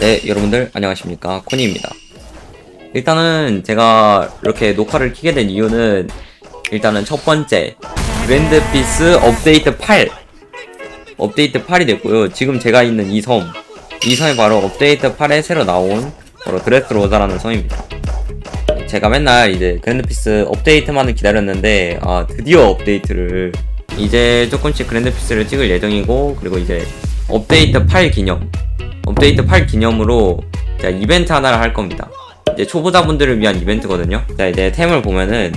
네, 여러분들 안녕하십니까 코니입니다. 일단은 제가 이렇게 녹화를 키게 된 이유는 일단은 첫 번째 그랜드 피스 업데이트 8 업데이트 8이 됐고요. 지금 제가 있는 이 섬, 이 섬이 바로 업데이트 8에 새로 나온 바로 드레스로자라는 섬입니다. 제가 맨날 이제 그랜드 피스 업데이트만을 기다렸는데 아 드디어 업데이트를 이제 조금씩 그랜드 피스를 찍을 예정이고 그리고 이제 업데이트 8 기념 업데이트 8 기념으로 제가 이벤트 하나를 할 겁니다. 이제 초보자분들을 위한 이벤트거든요. 자, 이제 템을 보면은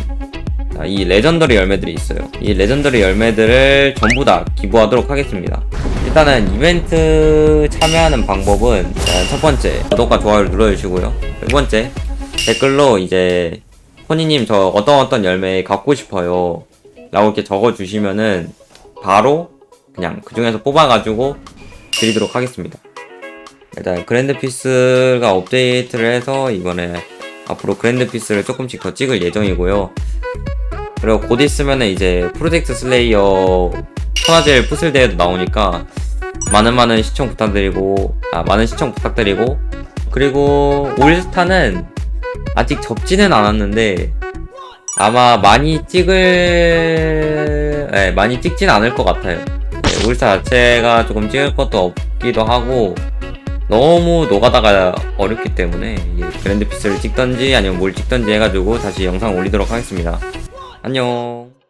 자, 이 레전더리 열매들이 있어요. 이 레전더리 열매들을 전부 다 기부하도록 하겠습니다. 일단은 이벤트 참여하는 방법은 자, 첫 번째 구독과 좋아요를 눌러주시고요. 두 번째 댓글로 이제 호니님 저 어떤 어떤 열매 갖고 싶어요 라고 이렇게 적어주시면은 바로 그냥 그 중에서 뽑아가지고 드리도록 하겠습니다. 일단 그랜드 피스가 업데이트를 해서 이번에 앞으로 그랜드 피스를 조금씩 더 찍을 예정이고요. 그리고 곧 있으면은 이제 프로젝트 슬레이어 천하제일 푸슬 대회도 나오니까 많은 많은 시청 부탁드리고 아 많은 시청 부탁드리고 그리고 올스타는 아직 접지는 않았는데 아마 많이 찍을 네, 많이 찍진 않을 것 같아요. 네, 올스타 자체가 조금 찍을 것도 없기도 하고 너무 노가다가 어렵기 때문에 그랜드 피스를 찍던지 아니면 뭘 찍던지 해가지고 다시 영상 올리도록 하겠습니다. 안녕.